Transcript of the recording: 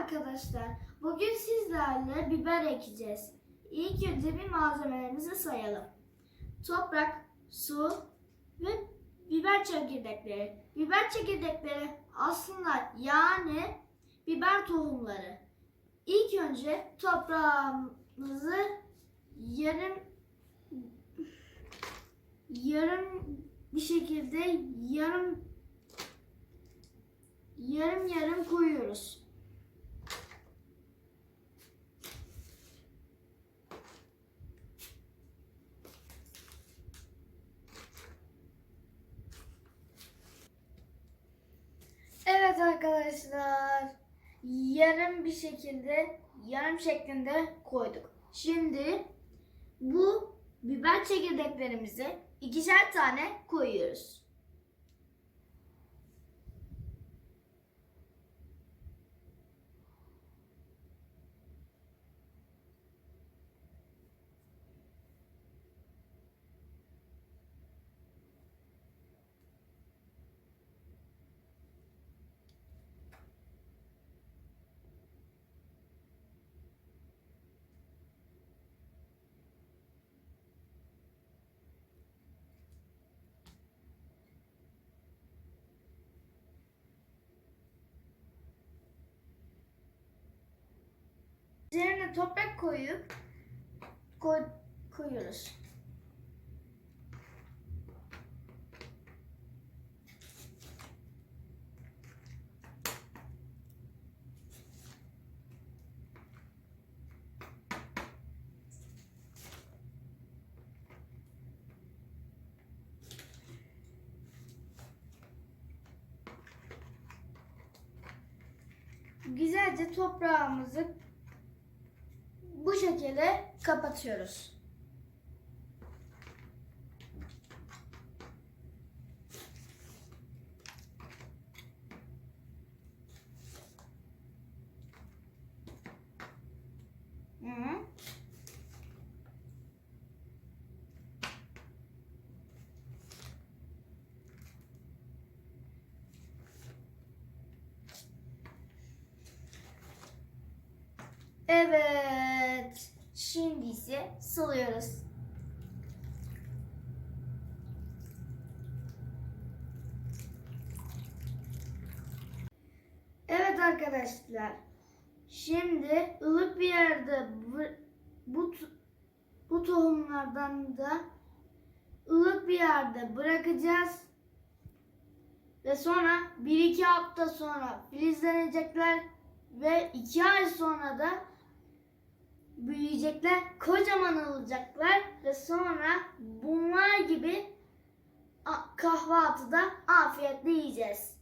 arkadaşlar. Bugün sizlerle biber ekeceğiz. İlk önce bir malzemelerimizi sayalım. Toprak, su ve biber çekirdekleri. Biber çekirdekleri aslında yani biber tohumları. İlk önce toprağımızı yarım yarım bir şekilde yarım yarım yarım koyuyoruz. Evet arkadaşlar. Yarım bir şekilde, yarım şeklinde koyduk. Şimdi bu biber çekirdeklerimizi ikişer tane koyuyoruz. Üzerine toprak koyup koy, koyuyoruz. Güzelce toprağımızı bu şekilde kapatıyoruz. Evet. Şimdi ise sılıyoruz. Evet arkadaşlar. Şimdi ılık bir yerde bu, bu tohumlardan da ılık bir yerde bırakacağız. Ve sonra 1-2 hafta sonra filizlenecekler ve 2 ay sonra da büyüyecekler, kocaman olacaklar ve sonra bunlar gibi kahvaltıda afiyetle yiyeceğiz.